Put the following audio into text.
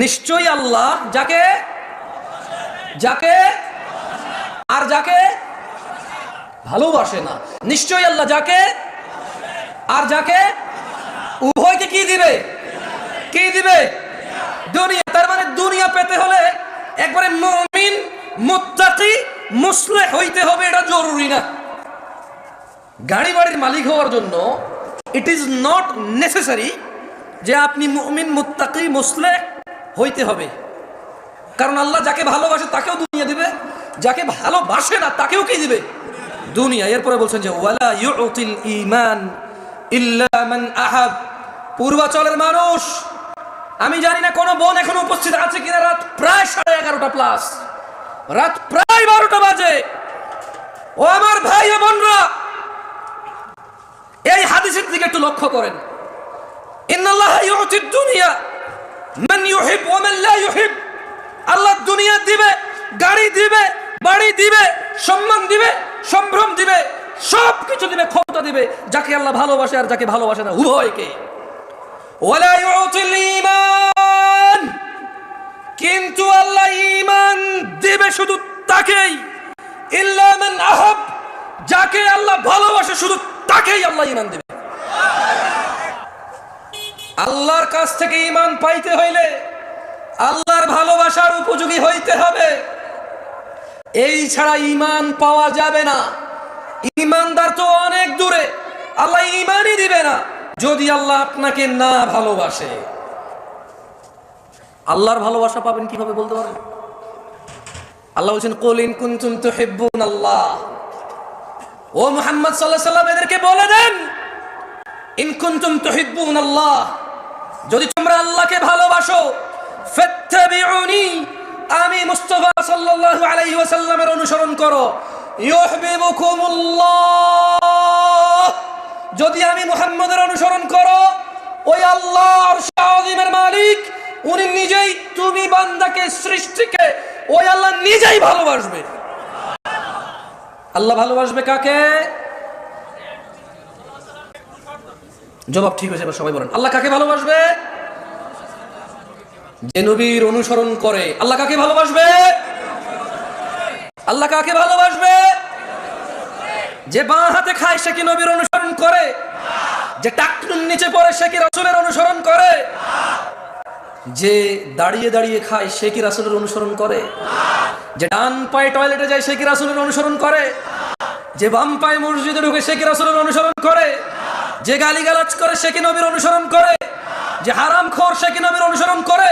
নিশ্চয়ই আল্লাহ যাকে যাকে আর যাকে ভালোবাসে না। নিশ্চয়ই আল্লাহ যাকে আর যাকে উভয়কে কি দিবে? কি দিবে? দুনিয়া। তার মানে দুনিয়া পেতে হলে একবারে মুমিন, মুত্তাকি, মুসলিহ হইতে হবে, এটা জরুরি না। গাড়ি বাড়ির মালিক হওয়ার জন্য ইট ইজ নট নেসেসারি যে আপনি মুমিন, মুত্তাকি, মুসলিহ হইতে হবে। কারণ আল্লাহ যাকে ভালোবাসে তাকেও দুনিয়া দিবে, যাকে ভালোবাসে না তাকেও কি দিবে? দুনিয়া। এরপরে বলছেন যে, ওয়ালা ইউতিল ঈমান ইল্লা মান আহাব। পূর্বাচলের মানুষ, আমি জানি না কোন বোন এখন উপস্থিত আছে কিনা, রাত প্রায় সাড়ে এগারোটা প্লাস রাত প্রায় বারোটা বাজে। ও আমার ভাই ও বোনরা, এই হাদিসের দিকে একটু লক্ষ্য করেন। ইন্নাল্লাহ ইউতিদ দুনিয়া। মান ইউহিব ওয়া মান লা ইউহিব। আল্লাহ দুনিয়া দিবে, গাড়ি দিবে, বাড়ি দিবে, সম্মান দিবে, সম্ভ্রম দিবে সব কিছু দিবে, ক্ষমতা দিবে, যাকে আল্লাহ ভালোবাসে আর যাকে ভালোবাসে না, উভয়কে। ওয়ালা ইউতিল ঈমান। কিন্তু আল্লাহ ঈমান দিবে শুধু তাকেই। ইল্লা মান আহাব। যাকে আল্লাহ ভালোবাসে শুধু তাকেই আল্লাহ ঈমান দিবে। আল্লাহর কাছ থেকে ঈমান পাইতে হইলে আল্লাহর ভালোবাসার উপযোগী হইতে হবে। এই ছাড়া ঈমান পাওয়া যাবে না। ঈমানদার তো অনেক দূরে। আল্লাহ ঈমানই দিবে না। যদি আল্লাহ আপনাকে না ভালোবাসে। আল্লাহর ভালোবাসা পাবেন কীভাবে বলতে পারেন? আল্লাহ বলছেন কলিন কুনতুম তুহিব্বুন আল্লাহ। ও মুহাম্মদ আলাইহি সাল্লাম এদেরকে বলে দেন, ইন কুনতুম তুহিব্বুন আল্লাহ। যদি তোমরা আল্লাহকে ভালোবাসো আমি মুস্তফা সাল্লাল্লাহু আলাইহি ওয়াসাল্লামের অনুসরণ করো। যদি আমি মুহাম্মদের অনুসরণ করো, ওই আল্লাহর শাহিমের মালিক, উনি নিজেই, তুমি বান্দাকে, সৃষ্টিকে, ওই আল্লাহ নিজেই ভালোবাসবে। আল্লাহ ভালোবাসবে কাকে? জবাব ঠিক হয়েছে সবাই বলেন, আল্লাহ কাকে ভালোবাসবে? যে নবীর অনুসরণ করে, আল্লাহ কাকে ভালোবাসবে? আল্লাহ কাকে ভালোবাসবে? যে বাঁ হাতে খায়, সে কি নবীর অনুসরণ করে? যে টাকটুন নিচে পড়ে, সে কি রাসূলের অনুসরণ করে? যে দাঁড়িয়ে দাঁড়িয়ে খায়, সে কি রাসূলের অনুসরণ করে? যে ডান পায়ে টয়লেটে যায়, সে কি রাসূলের অনুসরণ করে? যে বাম পায়ে মসজিদে ঢুকে, সে কি রাসূলের অনুসরণ করে? যে গালিগালাজ করে সে কি নবীর অনুসরণ করে? যে হারাম খোর সে কি নবীর অনুসরণ করে?